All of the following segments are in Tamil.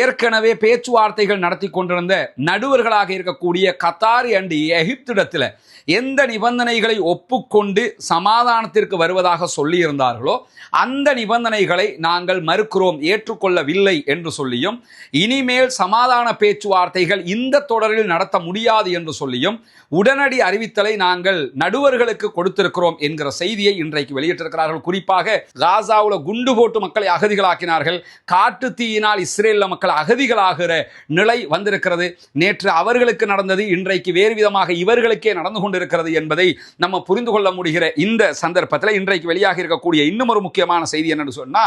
ஏற்கனவே பேச்சுவார்த்தைகள் நடத்தி கொண்டிருந்த நடுவர்களாக இருக்கக்கூடிய கத்தார் அண்ட் எகிப்திடத்தில் எந்த நிபந்தனைகளை ஒப்புக்கொண்டு சமாதானத்திற்கு வருவதாக சொல்லியிருந்தார்களோ அந்த நிபந்தனைகளை நாங்கள் மறுக்கிறோம் ஏற்றுக்கொள்ளவில்லை என்று சொல்லியும் இனிமேல் சமாதான பேச்சுவார்த்தைகள் இந்த தொடரில் நடத்த முடியாது என்று சொல்லியும் உடனடி அறிவித்தலை நாங்கள் நடுவர்களுக்கு கொடுத்திருக்கிறோம் என்கிற செய்தியை இன்றைக்கு வெளியிட்டிருக்கிறார்கள். குறிப்பாக காசாவில் குண்டு போட்டு மக்களை அகதிகளாக்கினார்கள். காட்டு தீயினால் இஸ்ரேலில் மக்கள் அகதிகளாகிற நிலை வந்திருக்கிறது. நேற்று அவர்களுக்கு நடந்தது இன்றைக்கு வேறு விதமாக இவர்களுக்கே நடந்து கொண்டிருக்கிறது என்பதை நம்ம புரிந்து கொள்ள முடிகிற இந்த சந்தர்ப்பத்தில் இன்றைக்கு வெளியாக இருக்கக்கூடிய இன்னும் ஒரு முக்கியமான செய்தி என்னன்னு சொன்னா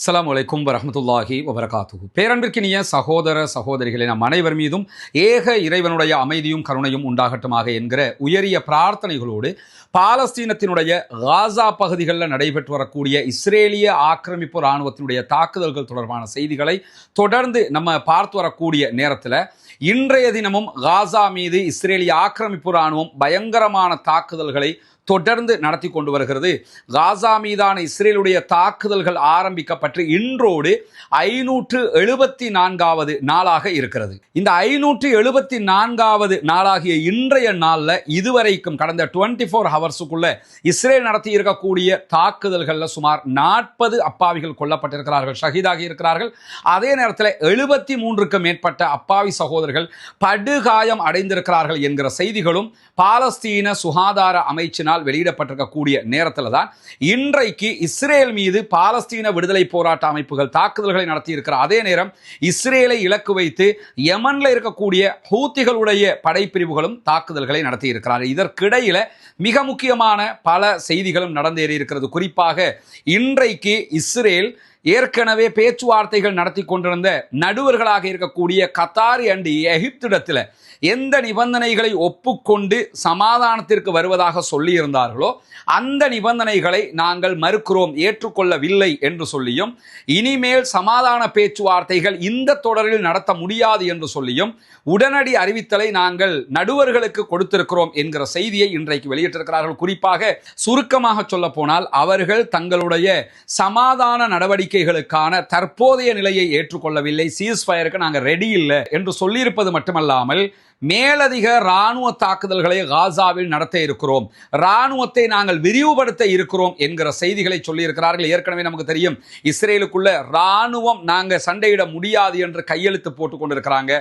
அஸ்லாம் வலைக்கும் வரமத்துல்லாஹி வபரகாத்து பேரன்பிற்கினிய சகோதர சகோதரிகளே நம் அனைவர் மீதும் ஏக இறைவனுடைய அமைதியும் கருணையும் உண்டாகட்டுமாக என்கிற உயரிய பிரார்த்தனைகளோடு பாலஸ்தீனத்தினுடைய காசா பகுதிகளில் நடைபெற்று வரக்கூடிய இஸ்ரேலிய ஆக்கிரமிப்பு இராணுவத்தினுடைய தாக்குதல்கள் தொடர்பான செய்திகளை தொடர்ந்து நம்ம பார்த்து வரக்கூடிய நேரத்தில் இன்றைய தினமும் காசா மீது இஸ்ரேலிய ஆக்கிரமிப்பு இராணுவம் பயங்கரமான தாக்குதல்களை தொடர்ந்து நடத்தி கொண்டு வருகிறது. காசா மீதான இஸ்ரேலுடைய தாக்குதல்கள் ஆரம்பிக்கப்பட்டு இன்றோடு ஐநூற்று எழுபத்தி நான்காவது நாளாக இருக்கிறது. இந்த ஐநூற்று எழுபத்தி நான்காவது நாளாகிய இன்றைய நாளில் இதுவரைக்கும் கடந்த டுவெண்ட்டி ஃபோர் ஹவர்ஸுக்குள்ள இஸ்ரேல் நடத்தி இருக்கக்கூடிய தாக்குதல்களில் சுமார் நாற்பது அப்பாவிகள் கொல்லப்பட்டிருக்கிறார்கள் ஷஹீதாகி இருக்கிறார்கள். அதே நேரத்தில் எழுபத்தி மூன்றுக்கு மேற்பட்ட அப்பாவி சகோதரர்கள் படுகாயம் அடைந்திருக்கிறார்கள் என்கிற செய்திகளும் பாலஸ்தீன சுகாதார அமைச்சினால் வெளியிடப்பட்டிருக்கக்கூடிய நேரத்தில் தான் இன்றைக்கு இஸ்ரேல் மீது பாலஸ்தீன விடுதலை போராட்ட அமைப்புகள் தாக்குதல்களை நடத்தியிருக்கிற அதே நேரம் இஸ்ரேலை இலக்கு வைத்து யமனில் இருக்கக்கூடிய ஹூத்திகளுடைய படைப்பிரிவுகளும் தாக்குதல்களை நடத்தியிருக்கிறார் இதற்கிடையில் மிக முக்கியமான பல செய்திகளும் நடந்தேறி இருக்கிறது. குறிப்பாக இன்றைக்கு இஸ்ரேல் ஏற்கனவே பேச்சுவார்த்தைகள் நடத்தி கொண்டிருந்த நடுவர்களாக இருக்கக்கூடிய கத்தாரி அண்ட் எகிப்திடத்தில் எந்த நிபந்தனைகளை ஒப்புக்கொண்டு சமாதானத்திற்கு வருவதாக சொல்லியிருந்தார்களோ அந்த நிபந்தனைகளை நாங்கள் மறுக்கிறோம் ஏற்றுக்கொள்ளவில்லை என்று சொல்லியும் இனிமேல் சமாதான பேச்சுவார்த்தைகள் இந்த தொடரில் நடத்த முடியாது என்று சொல்லியும் உடனடி அறிவித்தலை நாங்கள் நடுவர்களுக்கு கொடுத்திருக்கிறோம் என்கிற செய்தியை இன்றைக்கு வெளியிட்டிருக்கிறார்கள் குறிப்பாக சுருக்கமாக சொல்ல போனால் அவர்கள் தங்களுடைய சமாதான நடவடிக்கைகளுக்கான தற்போதைய நிலையை ஏற்றுக்கொள்ளவில்லை. சீஸ் ஃபயருக்கு நாங்கள் ரெடி இல்லை என்று சொல்லியிருப்பது மட்டுமல்லாமல் மேலதிக இராணுவ தாக்குதல்களை காசாவில் நடத்த இருக்கிறோம். இராணுவத்தை நாங்கள் விரிவுபடுத்த இருக்கிறோம் என்கிற செய்திகளை சொல்லியிருக்கிறார்கள். ஏற்கனவே நமக்கு தெரியும் இஸ்ரேலுக்குள்ள இராணுவம் நாங்கள் சண்டையிட முடியாது என்று கையெழுத்து போட்டு கொண்டிருக்கிறாங்க.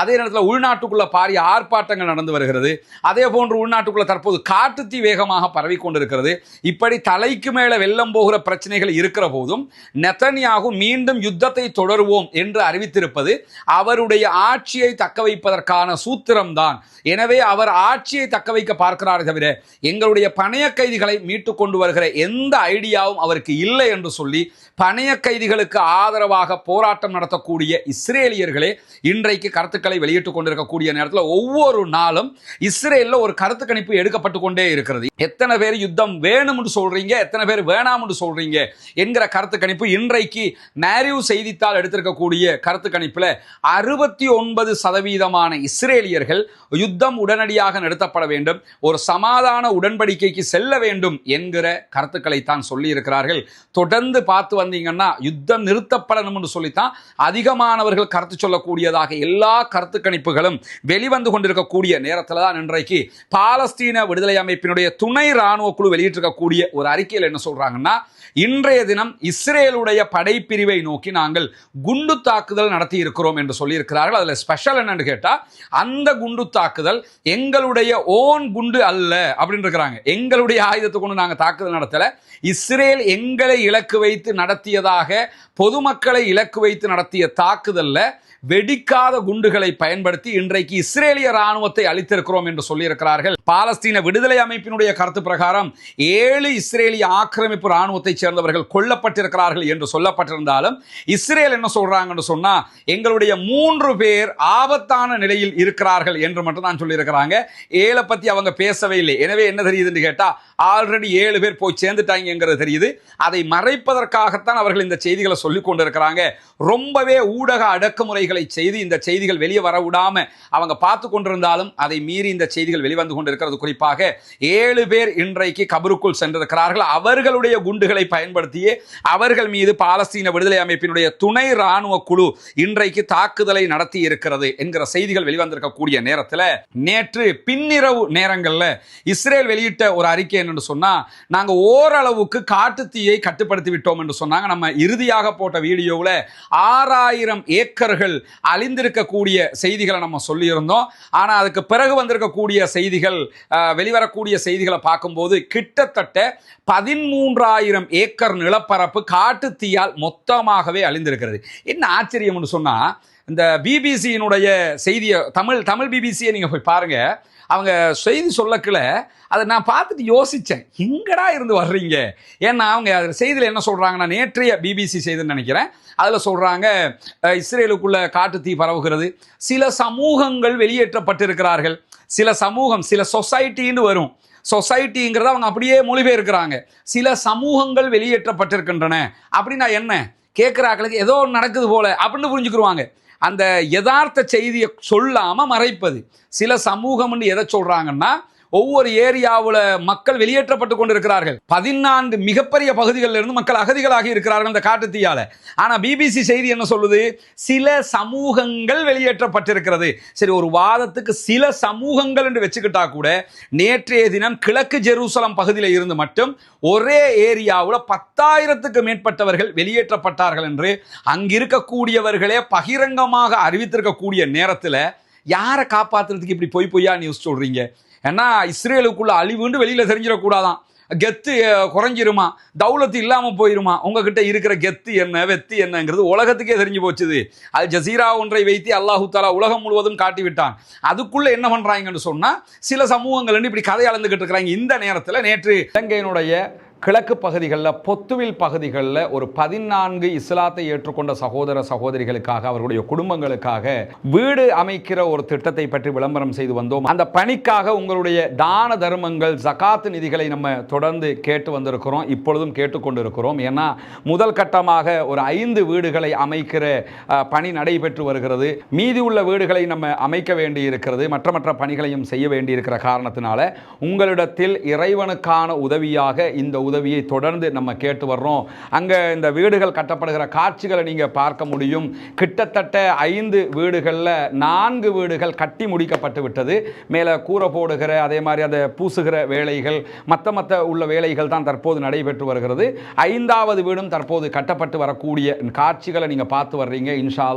அதே நேரத்தில் உள்நாட்டுக்குள்ள பாரிய ஆர்ப்பாட்டங்கள் நடந்து வருகிறது. அதே போன்று உள்நாட்டுக்குள்ள தற்போது காட்டுத்தீ வேகமாக பரவி கொண்டிருக்கிறது. இப்படி தலைக்கு மேலே வெள்ளம் போகிற பிரச்சனைகள் இருக்கிற போதும் நெத்தனியாகு மீண்டும் யுத்தத்தை தொடருவோம் என்று அறிவித்திருப்பது அவருடைய ஆட்சியை தக்க வைப்பதற்கான சூத்திரம்தான். எனவே அவர் ஆட்சியை தக்க வைக்க பார்க்கிறார் தவிர எங்களுடைய பணைய கைதிகளை மீட்டு கொண்டு வருகிற எந்த ஐடியாவும் அவருக்கு இல்லை என்று சொல்லி பணைய கைதிகளுக்கு ஆதரவாக போராட்டம் நடத்தக்கூடிய இஸ்ரேலியர்களே இன்றைக்கு கருத்துக்கள் கருத்துக்களை வெளியிட்டுக் கொண்டிருக்கக்கூடிய நேரத்தில் ஒவ்வொரு நாளும் இஸ்ரேலில் ஒரு கருத்து கணிப்பு எடுக்கப்பட்டு கொண்டே இருக்கிறது. எத்தனை பேர் யுத்தம் வேணும்னு சொல்றீங்க எத்தனை பேர் வேணாம்னு சொல்றீங்க என்கிற கருத்து கணிப்பு இன்றைக்கு மேரியூ செய்தித்தாள் எடுத்திருக்கக்கூடிய கருத்து கணிப்பில் அறுபத்தி ஒன்பது சதவீதமான இஸ்ரேலியர்கள் யுத்தம் உடனடியாக நடத்தப்பட வேண்டும் ஒரு சமாதான உடன்படிக்கைக்கு செல்ல வேண்டும் என்கிற கருத்துக்களை தான் சொல்லி இருக்கிறார்கள் தொடர்ந்து பார்த்து வந்தீங்கன்னா யுத்தம் நிறுத்தப்படணும்னு சொல்லித்தான் அதிகமானவர்கள் கருத்து சொல்லக்கூடியதாக எல்லா கருத்து கணிப்புகளும் வெளிவந்து கொண்டிருக்கக்கூடிய நேரத்தில் தான் இன்றைக்கு பாலஸ்தீன விடுதலை அமைப்பினுடைய துணை ராணுவ குழு வெளியிட்டிருக்கக்கூடிய ஒரு அறிக்கையில் என்ன சொல்றாங்கன்னா இன்றைய தினம் இஸ்ரேலுடைய படைப்பிரிவை நோக்கி நாங்கள் குண்டு தாக்குதல் நடத்தி இருக்கிறோம் என்று சொல்லியிருக்கிறார்கள். அதில் ஸ்பெஷல் என்னன்னு கேட்டால் அந்த குண்டு தாக்குதல் எங்களுடைய ஓன் குண்டு அல்ல அப்படின்னு இருக்கிறாங்க. எங்களுடைய ஆயுதத்தை கொண்டு நாங்கள் தாக்குதல் நடத்தலை. இஸ்ரேல் எங்களை இலக்கு வைத்து நடத்தியதாக பொதுமக்களை இலக்கு வைத்து நடத்திய தாக்குதலில். வெடிக்காத குண்டுகளை பயன்படுத்தி இன்றைக்கு இஸ்ரேலிய ராணுவத்தை அளித்திருக்கிறோம் என்று சொல்லியிருக்கிறார்கள். பாலஸ்தீன விடுதலை அமைப்பினுடைய கருத்து பிரகாரம் ஏழு இஸ்ரேலிய ஆக்கிரமிப்பு ராணுவத்தைச் சேர்ந்தவர்கள் கொல்லப்பட்டிருக்கிறார்கள் என்று சொல்லப்பட்டிருந்தாலும் இஸ்ரேல் என்ன சொல்றாங்கன்னு சொன்னா எங்களுடைய மூன்று பேர் ஆபத்தான நிலையில் இருக்கிறார்கள் என்று மட்டும் தான் சொல்லியிருக்கிறாங்க. ஏழை பத்தி அவங்க பேசவே இல்லை. எனவே என்ன தெரியுதுன்னு கேட்டா ஆல்ரெடி ஏழு பேர் போய் சேர்ந்துட்டாங்கிறது தெரியுது. அதை மறைப்பதற்காகத்தான் அவர்கள் இந்த செய்திகளை சொல்லிக் கொண்டிருக்கிறாங்க. ரொம்பவே ஊடக அடக்குமுறைகள் செய்து இந்த செய்திகள் வெளியே வர விடாம அவங்க பார்த்து கொண்டிருந்தாலும் அதை மீறி இந்த செய்திகள் வெளிவந்து கொண்டிருக்கிறது. குறிப்பாக ஏழு பேர் இன்றைக்கு கபருக்குள் சென்றிருக்கிறார்கள். அவர்களுடைய குண்டுகளை பயன்படுத்தியே அவர்கள் மீது பாலஸ்தீன விடுதலை அமைப்பினுடைய துணை ராணுவ குழு இன்றைக்கு தாக்குதலை நடத்தி இருக்கிறது என்கிற செய்திகள் வெளிவந்திருக்கக்கூடிய நேரத்தில் நேற்று பின்னிரவு நேரங்களில் இஸ்ரேல் வெளியிட்ட ஒரு அறிக்கை என்னன்னு சொன்னா நாங்க ஓரளவுக்கு காட்டுத்தீயை கட்டுப்படுத்தி விட்டோம் என்று சொன்னாங்க. நம்ம இறுதியாக போட்ட வீடியோவில் ஆறாயிரம் ஏக்கர்கள் அழிந்திருக்கக்கூடிய செய்திகளை நம்ம சொல்லியிருந்தோம். ஆனால் அதுக்கு பிறகு வந்திருக்கக்கூடிய செய்திகள் வெளிவரக்கூடிய செய்திகளை பார்க்கும்போது கிட்டத்தட்ட பதிமூன்றாயிரம் ஏக்கர் நிலப்பரப்பு காட்டுத்தீயால் மொத்தமாகவே அழிந்திருக்கிறது. என்ன ஆச்சரியம்னு சொன்னால் இந்த பிபிசியினுடைய செய்தியை தமிழ் தமிழ் பிபிசியை நீங்கள் போய் பாருங்க. அவங்க செய்தி சொல்லக்கில் அதை நான் பார்த்துட்டு யோசித்தேன் எங்கடா இருந்து வர்றீங்க? ஏன்னா அவங்க அதில் செய்தியில் என்ன சொல்கிறாங்கன்னா நேற்றைய பிபிசி செய்துன்னு நினைக்கிறேன். அதில் சொல்கிறாங்க இஸ்ரேலுக்குள்ள தீ பரவுகிறது. சில சமூகங்கள் வெளியேற்றப்பட்டிருக்கிறார்கள். சில சமூகம் சில சொசைட்டின்னு வரும். சொசைட்டிங்கிறத அவங்க அப்படியே மொழிபெயர்க்கிறாங்க. சில சமூகங்கள் வெளியேற்றப்பட்டிருக்கின்றன. அப்படின்னா என்ன? கேட்குறாக்களுக்கு ஏதோ நடக்குது போல அப்படின்னு புரிஞ்சுக்கிருவாங்க. அந்த யதார்த்த செய்தியை சொல்லாமல் மறைப்பது. சில சமூகம்னு எதை சொல்கிறாங்கன்னா ஒவ்வொரு ஏரியாவில் மக்கள் வெளியேற்றப்பட்டு கொண்டிருக்கிறார்கள். பதினான்கு மிகப்பெரிய பகுதிகளில் இருந்து மக்கள் அகதிகளாகி இருக்கிறார்கள் அந்த காட்டுத்தீயால. ஆனால் பிபிசி செய்தி என்ன சொல்லுது? சில சமூகங்கள் வெளியேற்றப்பட்டிருக்கிறது. சரி ஒரு வாதத்துக்கு சில சமூகங்கள் என்று வச்சுக்கிட்டா கூட நேற்றைய தினம் கிழக்கு ஜெருசலம் பகுதியில் இருந்து மட்டும் ஒரே ஏரியாவில் பத்தாயிரத்துக்கு மேற்பட்டவர்கள் வெளியேற்றப்பட்டார்கள் என்று அங்கிருக்கக்கூடியவர்களே பகிரங்கமாக அறிவித்திருக்கக்கூடிய நேரத்தில் யாரை காப்பாற்றுறதுக்கு இப்படி பொய் பொய்யா நியூஸ் சொல்கிறீங்க ஏன்னா இஸ்ரேலுக்குள்ள அழிவுண்டு வெளியில தெரிஞ்சிடக்கூடாதான். கெத்து குறைஞ்சிருமா? தௌலத்து இல்லாம போயிருமா? உங்ககிட்ட இருக்கிற கெத்து என்ன வெத்து என்னங்கிறது உலகத்துக்கே தெரிஞ்சு போச்சுது. அது ஜசீரா ஒன்றை வைத்து அல்லாஹு தாலா உலகம் முழுவதும் காட்டி விட்டான் அதுக்குள்ள என்ன பண்றாங்கன்னு சொன்னா சில சமூகங்கள் இப்படி கதை அளந்துகிட்டு இருக்கிறாங்க. இந்த நேரத்தில் நேற்று இலங்கையினுடைய கிழக்கு பகுதிகளில் பொத்துவில் பகுதிகளில் ஒரு பதினான்கு இஸ்லாத்தை ஏற்றுக்கொண்ட சகோதர சகோதரிகளுக்காக அவர்களுடைய குடும்பங்களுக்காக வீடு அமைக்கிற ஒரு திட்டத்தை பற்றி விளம்பரம் செய்து வந்தோம். அந்த பணிக்காக உங்களுடைய தான தர்மங்கள் ஜகாத்து நிதிகளை நம்ம தொடர்ந்து கேட்டு வந்திருக்கிறோம். இப்பொழுதும் கேட்டுக்கொண்டிருக்கிறோம் ஏன்னா முதல் கட்டமாக ஒரு ஐந்து வீடுகளை அமைக்கிற பணி நடைபெற்று வருகிறது. மீதி உள்ள வீடுகளை நம்ம அமைக்க வேண்டி இருக்கிறது மற்ற மற்ற பணிகளையும் செய்ய வேண்டியிருக்கிற காரணத்தினால உங்களிடத்தில் இறைவனுக்கான உதவியாக இந்த உதவியை தொடர்ந்து நம்ம கேட்டு வர்றோம். அங்கே இந்த வீடுகள் கட்டப்படுகிற காட்சிகளை நீங்கள் பார்க்க முடியும். கிட்டத்தட்ட ஐந்து வீடுகளில் நான்கு வீடுகள் கட்டி முடிக்கப்பட்டு விட்டது. மேலே கூரை போடுகிற அதே மாதிரி அந்த பூசுகிற வேலைகள் மற்ற மற்ற உள்ள வேலைகள் தான் தற்போது நடைபெற்று வருகிறது. ஐந்தாவது வீடும் தற்போது கட்டப்பட்டு வரக்கூடிய காட்சிகளை நீங்கள் பார்த்து வர்றீங்க. இன்ஷா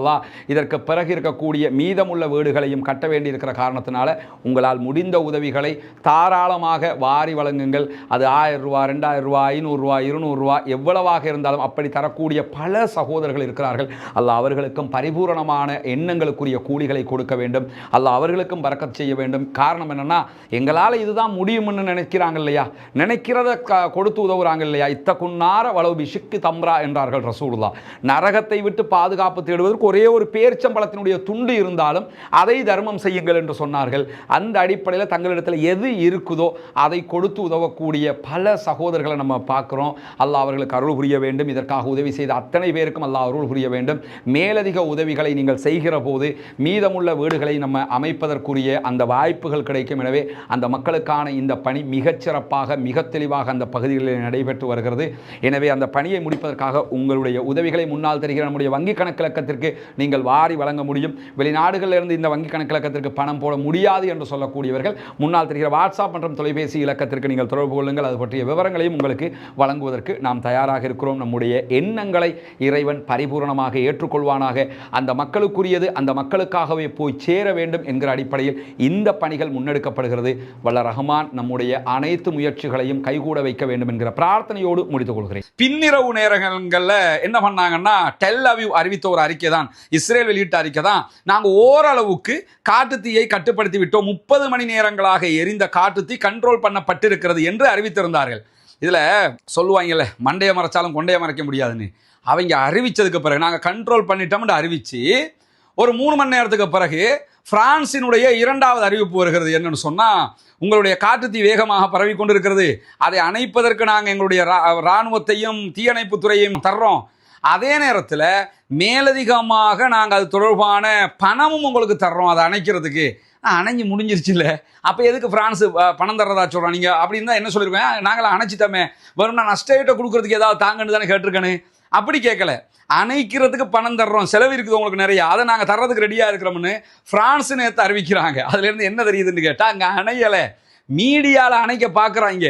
இதற்கு பிறகு இருக்கக்கூடிய மீதமுள்ள வீடுகளையும் கட்ட வேண்டியிருக்கிற காரணத்தினால உங்களால் முடிந்த உதவிகளை தாராளமாக வாரி வழங்குங்கள். அது ஆயிரம் ரூபா ரெண்டாயிரம் ரூபா ஐநூறுரூவா இருநூறுவா எவ்வளவாக இருந்தாலும் அப்படி தரக்கூடிய பல சகோதரர்கள் இருக்கிறார்கள். அல்ல அவர்களுக்கும் பரிபூரணமான எண்ணங்களுக்குரிய கூலிகளை கொடுக்க வேண்டும். அல்ல அவர்களுக்கும் பறக்க செய்ய வேண்டும். காரணம் என்னென்னா எங்களால் இதுதான் முடியும்னு நினைக்கிறாங்க இல்லையா? நினைக்கிறத கொடுத்து உதவுறாங்க இல்லையா? இத்த குன்னார வளவு பிஷுக்கு தம்ரா என்றார்கள் ரசூலுல்லா நரகத்தை விட்டு பாதுகாப்பு தேடுவதற்கு ஒரே ஒரு பேர்ச்சம்பளத்தினுடைய துண்டு இருந்தாலும் அதை தர்மம் செய்யுங்கள் என்று சொன்னார்கள். அந்த அடிப்படையில் தங்களிடத்தில் எது இருக்குதோ அதை கொடுத்து உதவக்கூடிய பல சகோதரர்கள் நம்ம பார்க்குறோம். அல்லாஹ் அவர்களுக்கு அருள் புரிய வேண்டும். இதற்காக உதவி செய்த அத்தனை பேருக்கும் அல்லாஹ் அருள் புரிய வேண்டும். மேலதிக உதவிகளை நீங்கள் செய்கிற போது மீதமுள்ள வீடுகளை நம்ம அமைப்பதற்குரிய அந்த வாய்ப்புகள் கிடைக்கும். எனவே அந்த மக்களுக்கான இந்த பணி மிகச்சிறப்பாக மிக தெளிவாக அந்த பகுதிகளில் நடைபெற்று வருகிறது. எனவே அந்த பணியை முடிப்பதற்காக உங்களுடைய உதவிகளை முன்னால் தெரிகிற நம்முடைய வங்கி கணக்கிலக்கத்திற்கு நீங்கள் வாரி வழங்க முடியும். வெளிநாடுகளில் இருந்து இந்த வங்கி கணக்கிலக்கத்திற்கு பணம் போட முடியாது என்று சொல்லக்கூடியவர்கள் முன்னால் தெரிகிற வாட்ஸ்அப் மற்றும் தொலைபேசி இலக்கத்திற்கு நீங்கள் தொடர்பு கொள்ளுங்கள். அது பற்றிய விவரங்களையும் உங்களுக்கு வழங்குவதற்கு நாம் தயாராக இருக்கிறோம். நம்முடைய எண்ணங்களை இறைவன் பரிபூரணமாக ஏற்றுக்கொள்வானாக. அந்த மக்களுக்குரியது அந்த மக்களுக்காகவே போய் சேர வேண்டும் என்கிற அடிப்படையில் இந்த பணிகள் முன்னெடுக்கப்படுகிறது. வல்ல ரஹ்மான் நம்முடைய அனைத்து முயற்சிகளையும் கைகூட வைக்க வேண்டும் என்கிற பிரார்த்தனையோடு முடித்துக் கொள்கிறேன். பின்னிரவு நேரங்களில் என்ன பண்ணாங்கன்னா டெல் அவிவ் அறிவித்த ஒரு அறிக்கை தான் இஸ்ரேல் வெளியிட்ட அறிக்கை தான் நாங்கள் ஓரளவுக்கு காட்டுத்தீயை கட்டுப்படுத்தி விட்டோம். முப்பது மணி நேரங்களாக எரிந்த காட்டுத்தீ கண்ட்ரோல் பண்ணப்பட்டிருக்கிறது என்று அறிவித்திருந்தார்கள். இதில் சொல்லுவாங்கல்ல மண்டையை மறைச்சாலும் கொண்டையை மறைக்க முடியாதுன்னு. அவங்க அறிவித்ததுக்கு பிறகு நாங்கள் கண்ட்ரோல் பண்ணிட்டோம்னு அறிவித்து ஒரு மூணு மணி நேரத்துக்கு பிறகு பிரான்சினுடைய இரண்டாவது அறிவிப்பு வருகிறது என்னன்னு சொன்னால் உங்களுடைய காட்டுத்தீ வேகமாக பரவி கொண்டிருக்கிறது. அதை அணைப்பதற்கு நாங்கள் எங்களுடைய ரா- ராணுவத்தையும் தீயணைப்பு தர்றோம். அதே நேரத்தில் மேலதிகமாக நாங்கள் அது தொடர்பான பணமும் உங்களுக்கு தர்றோம் அதை அணைக்கிறதுக்கு. அணைஞ்சு முடிஞ்சிருச்சுல்ல. அப்போ எதுக்கு பிரான்ஸ் பணம் தர்றதா சொல்கிறோம் நீங்கள் அப்படின்னு தான் என்ன சொல்லியிருக்கோம் அணைச்சி அணைச்சிட்டோமே. வரும் நான் நஷ்டஈட்டை கொடுக்குறதுக்கு ஏதாவது தாங்கன்னு தானே கேட்டிருக்கேன்னு அப்படி கேட்கல அணைக்கிறதுக்கு பணம் தர்றோம். செலவு இருக்குது உங்களுக்கு நிறைய. அதை நாங்கள் தர்றதுக்கு ரெடியாக இருக்கிறோம்னு பிரான்ஸ் நேற்று அறிவிக்கிறாங்க. அதுலேருந்து என்ன தெரியுதுன்னு கேட்டால் அங்கே அணையலை. மீடியாவில் அணைக்க பார்க்குறாங்க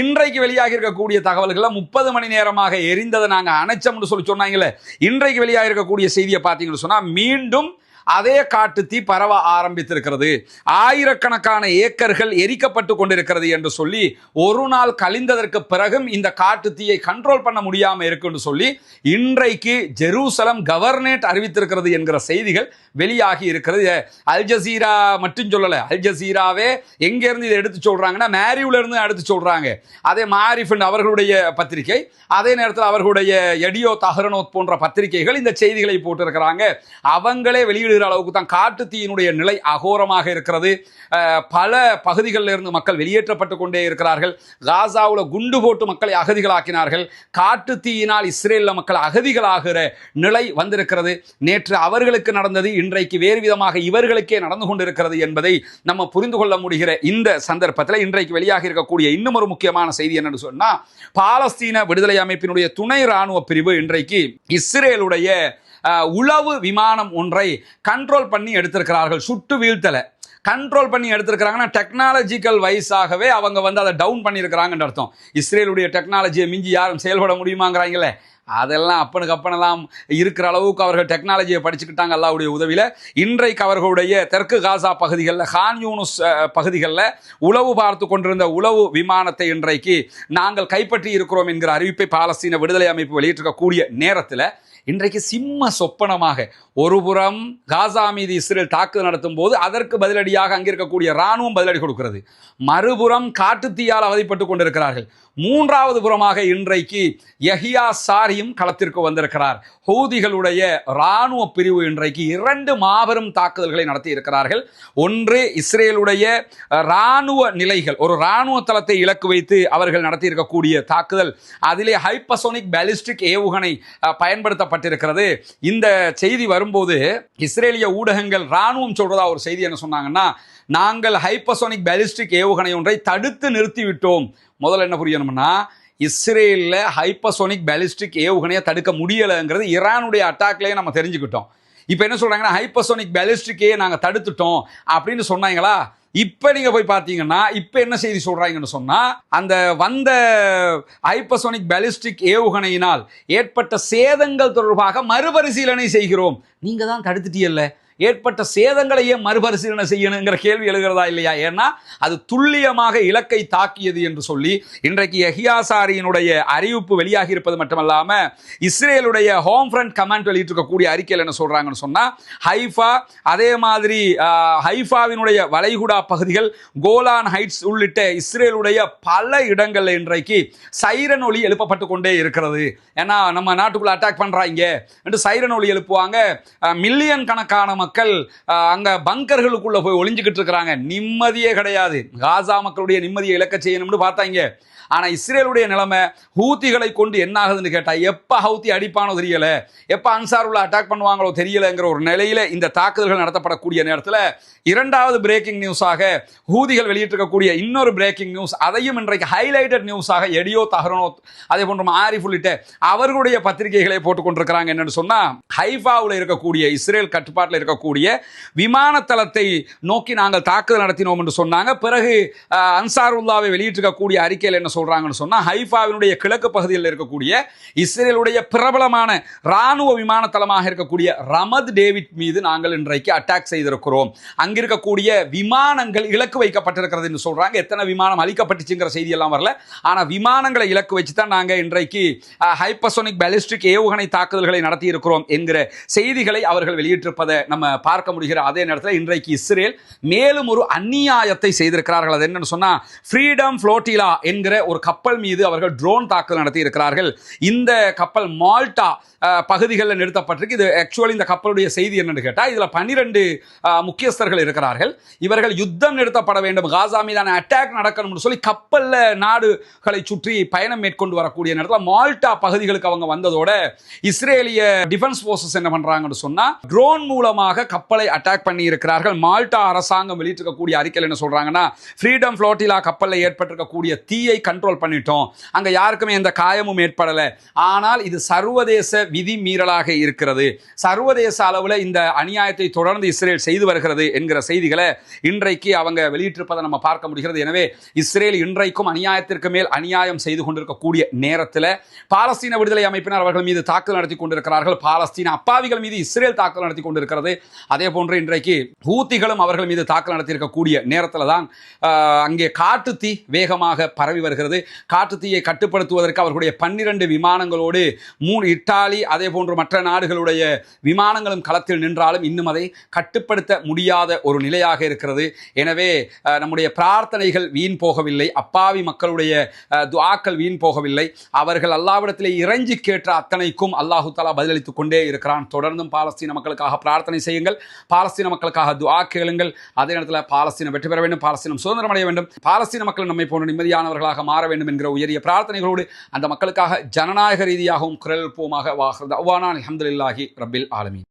இன்றைக்கு வெளியாக இருக்கக்கூடிய தகவல்களை முப்பது மணி நேரமாக எரிந்ததை நாங்கள் அணைச்சோம்னு சொல்லி சொன்னாங்களே இன்றைக்கு வெளியாக இருக்கக்கூடிய செய்தியை பார்த்தீங்கன்னு சொன்னால் மீண்டும் அதே காட்டு தீ பரவ ஆரம்பித்திருக்கிறது. ஆயிரக்கணக்கான ஏக்கர்கள் எரிக்கப்பட்டு கொண்டிருக்கிறது என்று சொல்லி ஒரு நாள் கழிந்ததற்கு பிறகும் இந்த காட்டு தீயை கண்ட்ரோல் பண்ண முடியாமல் இருக்குன்னு சொல்லி இன்றைக்கு ஜெருசலம் கவர்னேட் அறிவித்திருக்கிறது என்கிற செய்திகள் வெளியாகி இருக்கிறது. அல் ஜசீரா மட்டும் சொல்லலை அல் ஜசீராவே எங்கேருந்து இதை எடுத்து சொல்கிறாங்கன்னா மேரியூலேருந்து எடுத்து சொல்கிறாங்க அதே மாரிஃபன் அவர்களுடைய பத்திரிகை அதே நேரத்தில் அவர்களுடைய எடியோ தஹரனோத் போன்ற பத்திரிகைகள் இந்த செய்திகளை போட்டிருக்கிறாங்க. அவங்களே வெளியிடுகிற அளவுக்கு தான் காட்டு தீயினுடைய நிலை அகோரமாக இருக்கிறது. பல பகுதிகளில் இருந்து மக்கள் வெளியேற்றப்பட்டு கொண்டே இருக்கிறார்கள். காசாவில் குண்டு போட்டு மக்களை அகதிகளாக்கினார்கள். காட்டு தீயினால் இஸ்ரேலில் மக்கள் அகதிகளாகிற நிலை வந்திருக்கிறது. நேற்று அவர்களுக்கு நடந்தது இன்றைக்கு வேறு விதமாக இவர்களுக்கே நடந்து கொண்டிருக்கிறது என்பதை நம்ம புரிந்து கொள்ள முடிகிற இந்த சந்தர்ப்பத்தில் இன்றைக்கு வெளியாக இருக்கக்கூடிய இன்னும் ஒரு முக்கியமான செய்தி என்னன்னு சொன்னால் பாலஸ்தீன விடுதலை அமைப்பினுடைய துணை ராணுவ பிரிவு இன்றைக்கு இஸ்ரேலுடைய உளவு விமானம் ஒன்றை கண்ட்ரோல் பண்ணி எடுத்திருக்கிறார்கள். சுட்டு வீழ்த்தலை. கண்ட்ரோல் பண்ணி எடுத்திருக்கிறாங்கன்னா டெக்னாலஜிக்கல் வைஸாகவே அவங்க வந்து அதை டவுன் பண்ணியிருக்கிறாங்கன்னு அர்த்தம். இஸ்ரேலுடைய டெக்னாலஜியை மிஞ்சி யாரும் செயல்பட முடியுமாங்கிறாங்களே. அதெல்லாம் அப்பனுக்கு அப்பனெல்லாம் இருக்கிற அளவுக்கு அவர்கள் டெக்னாலஜியை படிச்சுக்கிட்டாங்க அல்லாவுடைய உதவியில். இன்றைக்கு அவர்களுடைய தெற்கு காசா பகுதிகளில் ஹான் யூனுஸ் பகுதிகளில் உளவு பார்த்து கொண்டிருந்த உளவு விமானத்தை இன்றைக்கு நாங்கள் கைப்பற்றி இருக்கிறோம் என்கிற அறிவிப்பை பாலஸ்தீன விடுதலை அமைப்பு வெளியிட்டிருக்கக்கூடிய நேரத்தில் இன்றைக்கு சிம்ம சொப்பனமாக ஒருபுறம் காசா மீது இஸ்ரேல் தாக்குதல் நடத்தும் போது அதற்கு பதிலடியாக அங்கே இருக்கக்கூடிய ராணுவம் பதிலடி கொடுக்கிறது. மறுபுறம் காட்டுத்தீயால் அவதிப்பட்டு கொண்டிருக்கிறார்கள். மூன்றாவது புறமாக இன்றைக்கு யஹியா சாரியும் களத்திற்கு வந்திருக்கிறார். ஹவுதிகளுடைய இராணுவ பிரிவு இன்றைக்கு இரண்டு மாபெரும் தாக்குதல்களை நடத்தி இருக்கிறார்கள். ஒன்று இஸ்ரேலுடைய இராணுவ ராணுவ நிலைகள் ஒரு இராணுவ தளத்தை இலக்கு வைத்து அவர்கள் நடத்தி இருக்கக்கூடிய தாக்குதல். அதிலே ஹைப்பசோனிக் பேலிஸ்டிக் ஏவுகணை பயன்படுத்தப்பட்டிருக்கிறது. இந்த செய்தி வரும் வரும்போது இஸ்ரேலிய ஊடகங்கள் ராணுவம் சொல்றதா ஒரு செய்தி என்ன சொன்னாங்கன்னா நாங்கள் ஹைப்பசோனிக் பேலிஸ்டிக் ஏவுகணை ஒன்றை தடுத்து நிறுத்திவிட்டோம். முதல்ல என்ன புரியணும்னா இஸ்ரேலில் ஹைப்பசோனிக் பேலிஸ்டிக் ஏவுகணையை தடுக்க முடியலைங்கிறது ஈரானுடைய அட்டாக்லேயே நம்ம தெரிஞ்சுக்கிட்டோம். இப்போ என்ன சொல்கிறாங்கன்னா ஹைப்பசோனிக் பேலிஸ்டிக்கையே நாங்கள் தடுத்துட்டோம் அப்படின்னு சொன்னாங்களா? இப்போ நீங்கள் போய் பார்த்தீங்கன்னா இப்போ என்ன செய்தி சொல்கிறாங்கன்னு சொன்னால் அந்த வந்த ஹைப்பசோனிக் பேலிஸ்டிக் ஏவுகணையினால் ஏற்பட்ட சேதங்கள் தொடர்பாக மறுபரிசீலனை செய்கிறோம். நீங்கள் தான் தடுத்துட்டீல்ல ஏற்பட்ட சேதங்களையே மறுபரிசீலனை செய்யணுங்கிற கேள்வி எழுகிறதா இல்லையா? ஏன்னா அது துல்லியமாக இலக்கை தாக்கியது என்று சொல்லி இன்றைக்கு எஹியாசாரியினுடைய அறிவிப்பு வெளியாகி இருப்பது மட்டுமல்லாமல் இஸ்ரேலுடைய ஹோம் ஃப்ரண்ட் கமாண்ட் வெளியிட்டிருக்கக்கூடிய அறிக்கையில் என்ன சொல்றாங்கன்னு சொன்னா ஹைஃபா அதே மாதிரி ஹைஃபாவினுடைய வளைகுடா பகுதிகள் கோலான் ஹைட்ஸ் உள்ளிட்ட இஸ்ரேலுடைய பல இடங்கள்ல இன்றைக்கு சைரன் ஒலி எழுப்பப்பட்டு கொண்டே இருக்கிறது. ஏன்னா நம்ம நாட்டுக்குள்ள அட்டாக் பண்றாங்க. என்று சைரன் ஒலி எழுப்புவாங்க. மில்லியன் கணக்கான மக்கள் அங்கே பங்கர்களுக்குள்ளே போய் ஒளிஞ்சுக்கிட்டு இருக்கிறாங்க. நிம்மதியே கிடையாது. காசா மக்களுடைய நிம்மதியை இழக்க செய்யணும்னு பார்த்தாங்க. ஆனால் இஸ்ரேலுடைய நிலைமை ஹூத்திகளை கொண்டு என்ன ஆகுதுன்னு கேட்டால் எப்போ ஹவுத்தி அடிப்பானோ தெரியல. எப்போ அன்சாருள்ள அட்டாக் பண்ணுவாங்களோ தெரியலைங்கிற ஒரு நிலையில இந்த தாக்குதல்கள் நடத்தப்படக்கூடிய நேரத்தில் இரண்டாவது பிரேக்கிங் நியூஸாக ஹூதிகள் வெளியிட்டிருக்கக்கூடிய இன்னொரு பிரேக்கிங் நியூஸ் அதையும் இன்றைக்கு ஹைலைட்டட் நியூஸாக எடியோ தகரனோ அதே போன்ற ஆரிஃப் உள்ளிட்ட அவர்களுடைய பத்திரிகைகளை போட்டுக்கொண்டிருக்கிறாங்க என்னன்னு சொன்னா ஹைஃபாவில் இருக்கக்கூடிய இஸ்ரேல் கட்டுப்பாட்டில் இருக்கக்கூடிய விமானத்தளத்தை நோக்கி நாங்கள் தாக்குதல் நடத்தினோம் என்று சொன்னாங்க. பிறகு அன்சாருல்லாவை வெளியிட்டிருக்கக்கூடிய அறிக்கையில் என்ன சொல்றாங்கன்னு சொன்னா ஹைஃபாவினுடைய கிழக்கு பகுதியில் இருக்கக்கூடிய இஸ்ரேலுடைய பிரபலமான ராணுவ விமானத்தளமாக இருக்கக்கூடிய ரமத் டேவிட் மீது நாங்கள் இன்றைக்கு அட்டாக் செய்திருக்கிறோம். அங்கிருக்கக்கூடிய விமானங்கள் இலக்கு வைக்கப்பட்டிருக்கிறது என்று சொல்றாங்க. எத்தனை விமானம் அழிக்கப்பட்டுச்சுங்கிற செய்தி எல்லாம் வரல. ஆனா விமானங்களை இலக்கு வச்சு தான் நாங்க இன்றைக்கு ஹைப்பசோனிக் பேலிஸ்டிக் ஏவுகணை தாக்குதல்களை நடத்தி இருக்கிறோம் என்கிற செய்திகளை அவர்கள் வெளியிட்டிருப்பதை நம்ம பார்க்க முடிகிற அதே நேரத்தில் இன்றைக்கு இஸ்ரேல் மேலும் ஒரு அந்நியாயத்தை செய்திருக்கிறார்கள். அது என்னன்னு சொன்னா ஃப்ரீடம் ஃப்ளோட்டிலா என்கிற ஒரு கப்பல் மீது அவர்கள் ட்ரோன் தாக்குதல் நடத்தி இருக்கிறார்கள். இந்த கப்பல் மால்டா பகுதிகளில் நிறுத்தப்பட்டிருக்கு. இது ஆக்சுவலி இந்த கப்பலுடைய செய்தி என்னன்னு கேட்டால் இதில் பன்னிரெண்டு முக்கியஸ்தர்கள் இருக்கிறார்கள். இவர்கள் யுத்தம் நிறுத்தப்பட வேண்டும். காசா மீதான அட்டாக் நடக்கணும்னு சொல்லி கப்பலில் நாடுகளை சுற்றி பயணம் மேற்கொண்டு வரக்கூடிய நேரத்தில் மால்டா பகுதிகளுக்கு அவங்க வந்ததோட இஸ்ரேலிய டிஃபென்ஸ் ஃபோர்ஸஸ் என்ன பண்ணுறாங்கன்னு சொன்னால் ட்ரோன் மூலமாக கப்பலை அட்டாக் பண்ணி இருக்கிறார்கள் மால்டா அரசாங்கம் வெளியிட்டிருக்கக்கூடிய அறிக்கையில் என்ன சொல்கிறாங்கன்னா ஃப்ரீடம் ஃப்ளோட்டிலா கப்பலில் ஏற்பட்டிருக்கக்கூடிய தீயை கண் கண்ட்ரோல் பண்ணிட்டோம். அங்கே யாருக்குமே எந்த காயமும் ஏற்படல. ஆனால் இது சர்வதேச விதி மீறலாக இருக்கிறது. சர்வதேச அளவில் இந்த அநியாயத்தை தொடர்ந்து இஸ்ரேல் செய்து வருகிறது என்கிற செய்திகளை இன்றைக்கு அவங்க வெளியிட்டிருப்பதை நம்ம பார்க்க முடிகிறது. எனவே இஸ்ரேல் இன்றைக்கும் அநியாயத்திற்கு மேல் அநியாயம் செய்து கொண்டிருக்கக்கூடிய நேரத்தில் பாலஸ்தீன விடுதலை அமைப்பினர் அவர்கள் மீது தாக்குதல் நடத்தி கொண்டிருக்கிறார்கள். பாலஸ்தீன அப்பாவிகள் மீது இஸ்ரேல் தாக்குதல் நடத்தி கொண்டிருக்கிறது. அதே போன்று இன்றைக்கு ஹூத்திகளும் அவர்கள் மீது தாக்குதல் நடத்தியிருக்கக்கூடிய நேரத்தில் தான் ஆஹ், அங்கே காட்டுத்தீ வேகமாக பரவி வருகிறது. காட்டுத்தீயை கட்டுப்படுத்துவதற்கு அவர்களுடைய பன்னிரண்டு விமானங்களோடு மூணு இட்டாலி அதே போன்று மற்ற நாடுகளுடைய விமானங்களும் களத்தில் நின்றாலும் இன்னும் அதை கட்டுப்படுத்த முடியாத ஒரு நிலையாக இருக்கிறது. எனவே நம்முடைய பிரார்த்தனைகள் வீண் போகவில்லை. அப்பாவி மக்களுடைய துவாக்கள் வீண் போகவில்லை. அவர்கள் அல்லாவிடத்திலே இறைஞ்சி கேட்ட அத்தனைக்கும் அல்லாஹு தாலா பதிலளித்துக் கொண்டே இருக்கிறான். தொடர்ந்தும் பாலஸ்தீன மக்களுக்காக பிரார்த்தனை செய்யுங்கள். பாலஸ்தீன மக்களுக்காக துவா கேளுங்கள். அதே நேரத்தில் பாலஸ்தீனம் வெற்றி பெற வேண்டும். பாலஸ்தீனம் சுதந்திரம் அடைய வேண்டும். பாலஸ்தீன மக்கள் நம்மை போன்ற நிம்மதியானவர்களாக மாற வேண்டும் என்கிற உயரிய பிரார்த்தனைகளோடு அந்த மக்களுக்காக ஜனநாயக ரீதியாகவும் குரல் எழுப்புவோமாக வாகிறது அவ்வானான் அஹமதுல்லாஹி ரபில் ஆலமீன்.